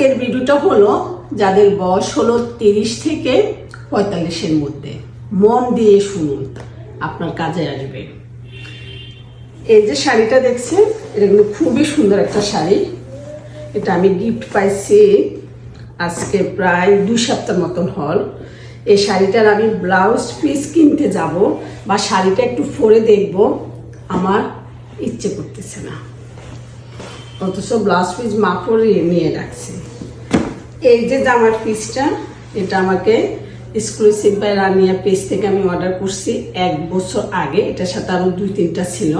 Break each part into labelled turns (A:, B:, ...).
A: আজকের ভিডিওটা হলো যাদের বয়স হলো তিরিশ থেকে পঁয়তাল্লিশের মধ্যে। মন দিয়ে শুনুন, আপনার কাজে আসবে। এই যে শাড়িটা দেখছেন, এটা কিন্তু খুবই সুন্দর একটা শাড়ি। এটা আমি গিফট পাইছি আজকে প্রায় দুই সপ্তাহ মতন হল। এই শাড়িটার আমি ব্লাউজ পিস কিনতে যাব বা শাড়িটা একটু পরে দেখব, আমার ইচ্ছে করতেছে না। অথচ ব্লাউজ পিস মাপড় নিয়ে রাখছি। এই যে জামার পিসটা এটা আমাকে এক্সক্লুসিভ বাই রানিয়া পেজ থেকে আমি অর্ডার করছি এক বছর আগে। এটার সাথে আরও দুই, তিনটা ছিল।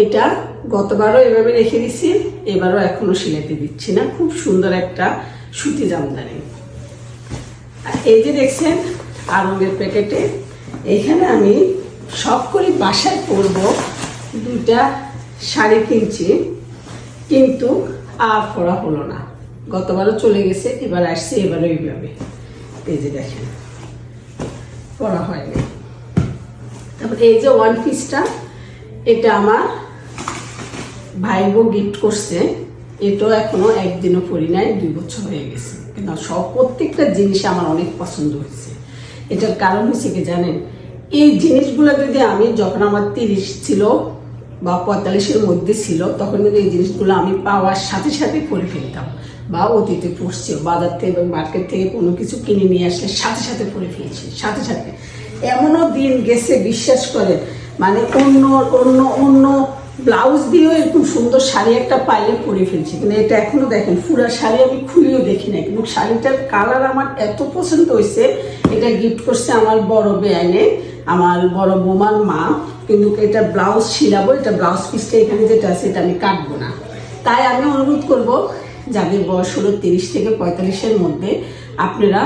A: এটা গতবারও এভাবে রেখে দিছি, এবারও এখনও সিলাইতে দিচ্ছি না। খুব সুন্দর একটা সুতি জামদানি। আর এই যে দেখছেন, আরঙের প্যাকেটে, এখানে আমি সব করে বাসায় পরবো দুইটা শাড়ি কিনছি কিন্তু আর পড়া হলো না। গতবারও চলে গেছে, এবার আসছে, এবারও এইভাবে। এই যে দেখেন, পড়া হয়নি। তারপর এই যে ওয়ান পিসটা এটা আমার ভাই বউ গিফট করছে। এটাও এখনও একদিনও পরি নাই, দুই বছর হয়ে গেছে। কিন্তু সব প্রত্যেকটা জিনিস আমার অনেক পছন্দ হয়েছে। এটার কারণ হচ্ছে কি জানেন? এই জিনিসগুলো যদি আমি যখন আমার তিরিশ ছিল বা পঁয়তাল্লিশের মধ্যে ছিল, তখন কিন্তু এই জিনিসগুলো আমি পাওয়ার সাথে সাথে পরে ফেলতাম। বা অতীতে পড়ছি, বাজার থেকে বা মার্কেট থেকে কোনো কিছু কিনে নিয়ে আসলে সাথে সাথে পরে ফেলছি, সাথে সাথে। এমনও দিন গেছে, বিশ্বাস করে মানে অন্য অন্য অন্য ব্লাউজ দিয়েও এরকম সুন্দর শাড়ি একটা পাইলে পরে ফেলছি। কিন্তু এটা এখনও দেখেন, পুরা শাড়ি আমি খুলেও দেখি না কিন্তু শাড়িটার কালার আমার এত পছন্দ হয়েছে, এটা গিফট করছে আমার বড় বেআইনে, আমার বড় বোমার মা, কিন্তু এটা ব্লাউজ ছিলাবো এটা ব্লাউজ পিসটা এখানে যেটা আছে, এটা আমি কাটবো না। তাই আমি অনুরোধ করব যাদের বয়স হলো তিরিশ থেকে পঁয়তাল্লিশের মধ্যে, আপনারা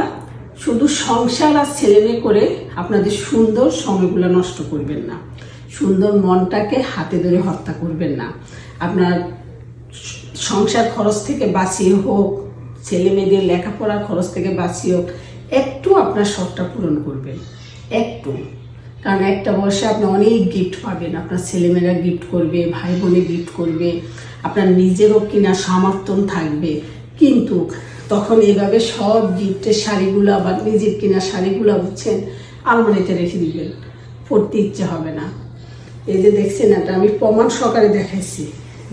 A: শুধু সংসার আর ছেলে মেয়ে করে আপনাদের সুন্দর সময়গুলো নষ্ট করবেন না। সুন্দর মনটাকে হাতে ধরে হত্যা করবেন না। আপনার সংসার খরচ থেকে বাঁচিয়ে হোক, ছেলে মেয়েদের লেখাপড়ার খরচ থেকে বাঁচিয়ে হোক, একটু আপনার শখটা পূরণ করবেন। একটু। কারণ একটা বয়সে আপনি অনেক গিফট পাবেন। আপনার ছেলেমেয়েরা গিফট করবে ভাই বোনে গিফট করবে, আপনার নিজেরও কিনা সমর্থন থাকবে। কিন্তু তখন এইভাবে সব গিফটের শাড়িগুলো আবার নিজের কিনা শাড়িগুলো বুঝছেন, আলমারিতে রেখে দিবেন। পড়তে ইচ্ছে হবে না। এই যে দেখছেন এটা, আমি প্রমাণ সহকারে দেখাইছি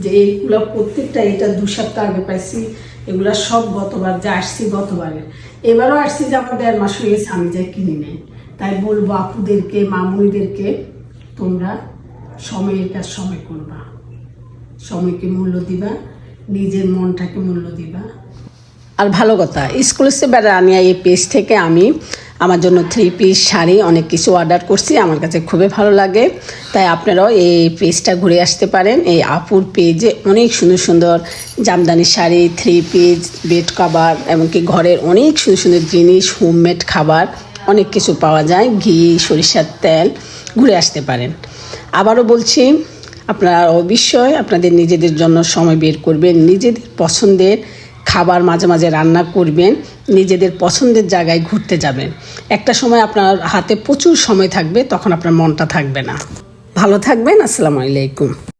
A: যে এইগুলো প্রত্যেকটা এটা দু সপ্তাহ আগে পাইছি, এগুলা সব গতবার, যা আসছি গতবারে। এবারও আসছি যে আমার দেড় মাস হয়ে গেছে, আমি যাই কিনে নেই। তাই বলব আপুদেরকে, মামুনিদেরকে, তোমরা সময়ের কাজ সময় করবা। সময়কে মূল্য দিবা, নিজের মনটাকে মূল্য দিবা। আর ভালো কথা স্কুলের বেড়ানিয়া এই পেজ থেকে আমি আমার জন্য থ্রি পিস শাড়ি, অনেক কিছু অর্ডার করছি, আমার কাছে খুবই ভালো লাগে। তাই আপনারাও এই পেজটা ঘুরে আসতে পারেন। এই আপুর পেজে অনেক সুন্দর সুন্দর jamdani sari three piece bed cover এমনকি ঘরের অনেক সুন্দর সুন্দর জিনিস হোমমেড খাবার। অনেক কিছু পাওয়া যায়, ঘি, সরিষার তেল, ঘুরে আসতে পারেন। আবারও বলছি, আপনারা অবশ্যই আপনাদের নিজেদের জন্য সময় বের করবেন, নিজেদের পছন্দের খাবার মাঝে মাঝে রান্না করবেন, নিজেদের পছন্দের জায়গায় ঘুরতে যাবেন। একটা সময় আপনার হাতে প্রচুর সময় থাকবে, তখন আপনার মনটা থাকবে না। ভালো থাকবেন, আসসালামু আলাইকুম।